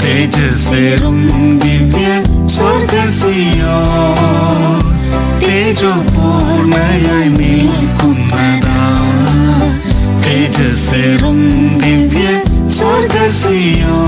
തേജസ്സേറും ദിവ്യ സ്വർഗസിയോ തേജോ പൂർണയായി നിൽക്കുന്നതാ തേജസ്സേറും ദിവ്യ സ്വർഗസിയോ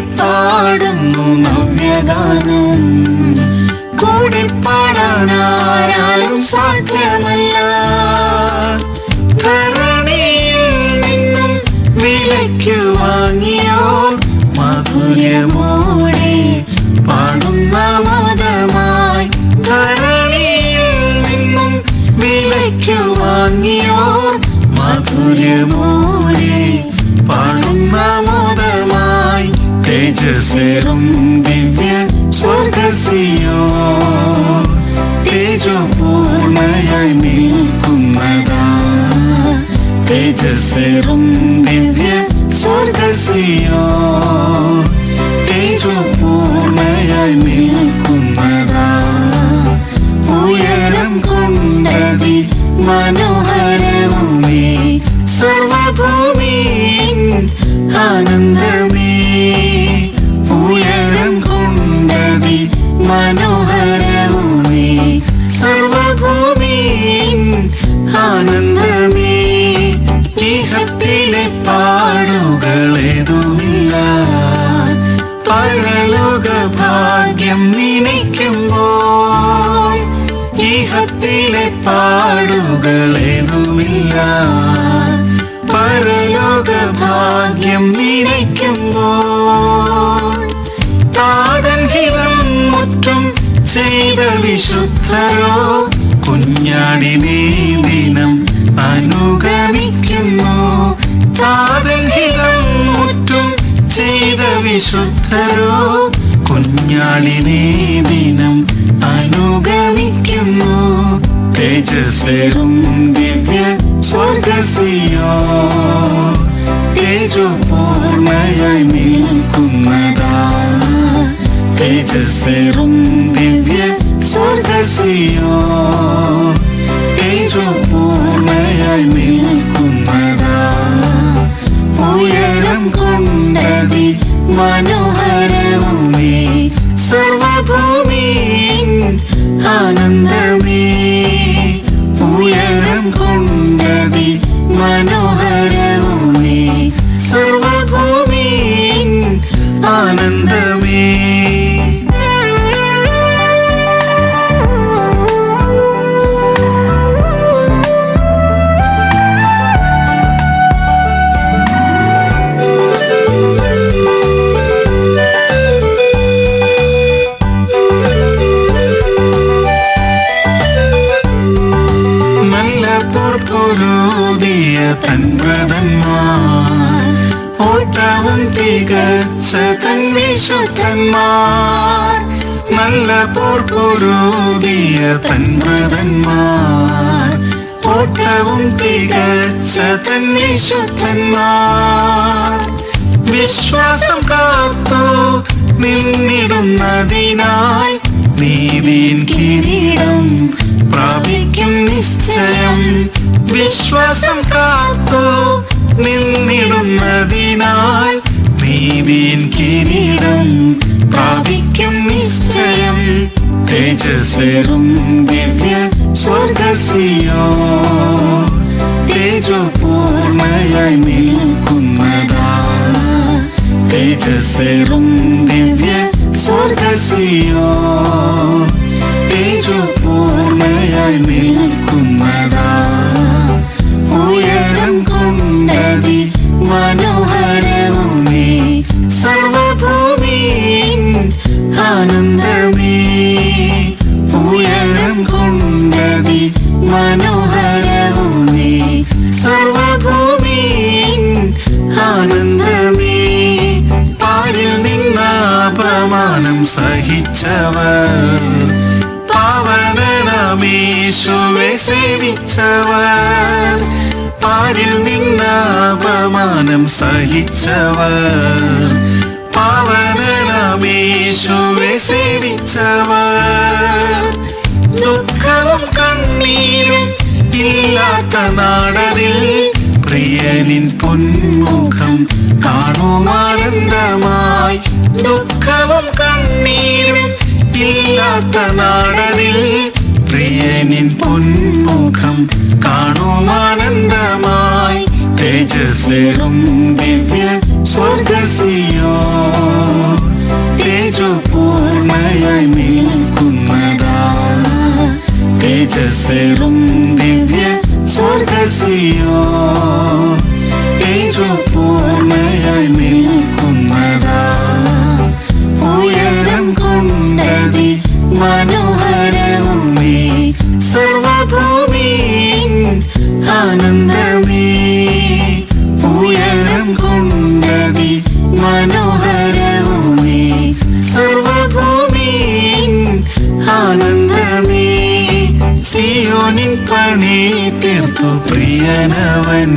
പാടുന്നു നവ്യഗാനം. കൂടെ ആരാലും സാധ്യമല്ല. ധരണിയിൽ നിന്നും വിലയ്ക്ക് വാങ്ങിയോ മാധുര്യമോടെ നിന്നും വാങ്ങിയോർ തേജസ്സേറും ദിവ്യ സ്വർഗസിയോ. തേജോ പൂർണയായി നിൽക്കുന്നതാ. തേജസേറും ദിവ്യ സ്വർഗസിയോ. തേജോ പൂർണയായി നിൽക്കുന്നതാ. ഉയരം കൊണ്ടതി മനോഹരവും സർവഭൂമി ആനന്ദമേ. പാടുകളേതുമില്ല. പരലോക ഭാഗ്യം നിനയ്ക്കുമ്പോ ചെയ്ത വിശുദ്ധരോ കുഞ്ഞാടി നീ ദിനം അനുഗമിക്കുന്നു. താതൻ ഹിതം മുറ്റും ചെയ്ത വിശുദ്ധരോ കുഞ്ഞാടി നീ ദിനം അനുഗമിക്കുന്നു. തേജസ്സേറും ദിവ്യ സ്വർഗസിയോ തേജോ പൂർണയായി നിൽക്കുന്നതാ തേജസ്സേറും ദിവ്യ സ്വർഗസിയോ. തേജോ പൂർണയായി നിൽക്കുന്നതാ. ഉയരം കൊണ്ടതി മനോഹരവും സർവഭൂമി ആനന്ദമേ. ഉയരം കൊണ്ടതി മനോഹരവും നല്ല പോർപ്പൊരുതിയ തൻവ്രതന്മാർ ഓട്ടവും തികച്ച തൻ വിശുദ്ധന്മാർ നല്ല പോർപ്പൊരുതിയ തൻവ്രതന്മാർ ഓട്ടവും തികച്ച തൻ വിശുദ്ധന്മാർ വിശ്വാസം കാത്തു നിന്നിടുന്നതിനായി നീതിൻ കിരീടം പ്രാപിക്കും നിശ്ചയം. വിശ്വാസം കാത്തു നിന്നിടുന്നതിനാൽ നീതിൻ കിരീടം പ്രാപിക്കും നിശ്ചയം. തേജസ്സേറും ദിവ്യ സ്വർഗസിയോ തേജപൂർണയായി നിൽക്കുന്നതാ. തേജസ്സേറും ദിവ്യ സ്വർഗസിയോ തേജപൂർണയായി നിൽക്കുന്നതാ ഉയരം കൊണ്ടതി മനോഹരവും സർവഭൂമിയിൻ ആനന്ദമേ സഹിച്ചവർ. പാവനമീശുവെ സേവിച്ചവർ. പാരിൽ നിന്ന അപമാനം സഹിച്ചവർ. പാവനമീശുവെ സേവിച്ചവർ. ദുഃഖവും കണ്ണീരും ഇല്ലാത്ത നാടനിൽ പ്രിയനിൻ പൊന്മുഖം കാണുമാനന്ദമായി ദുഃഖവും കണ്ണീരും ഇല്ലാത്ത നാടനിൽ പ്രിയനിൻ പൊന്മുഖം കാണുമാനന്ദമായി. തേജസ്സേറും ദിവ്യ സ്വർഗസിയോ തേജപൂർണയായി നിൽക്കുന്നതാ. തേജസ്സേറും ദിവ്യ സ്വർഗസിയോ തേജപൂർണയായി തീർത്തു പ്രിയനവൻ.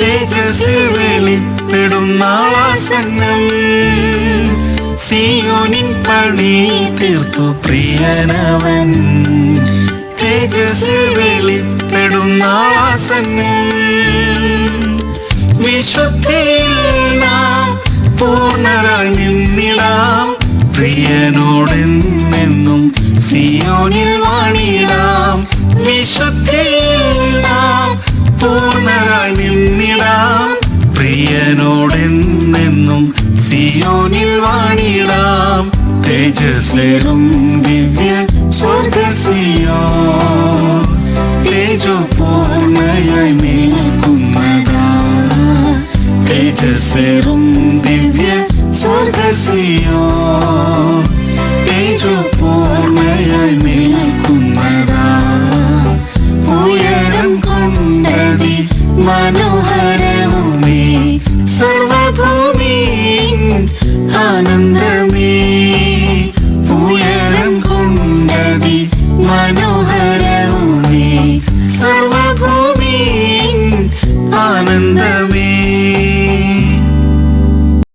തേജസ്സിൽ വെളിപ്പെടും സിയോനിൻ പണി തീർത്തു പ്രിയനവൻ. തേജസ്സിൽ വെളിപ്പെടും നാളാസന്നം. വിശുദ്ധിയിൽ നാം പൂർണരായി നിന്നിടാം. പ്രിയനോടെന്നെന്നും സിയോനിൽ നിന്നിടാം. പ്രിയനോടെന്നെന്നും സിയോനിൽ വാണിടാം. തേജസ്സേറും ദിവ്യ സ്വർഗസിയോ പൂർണയായി നിൽക്കുന്നതാ. ദിവ്യ തേജപൂർണയായി ആനന്ദമേ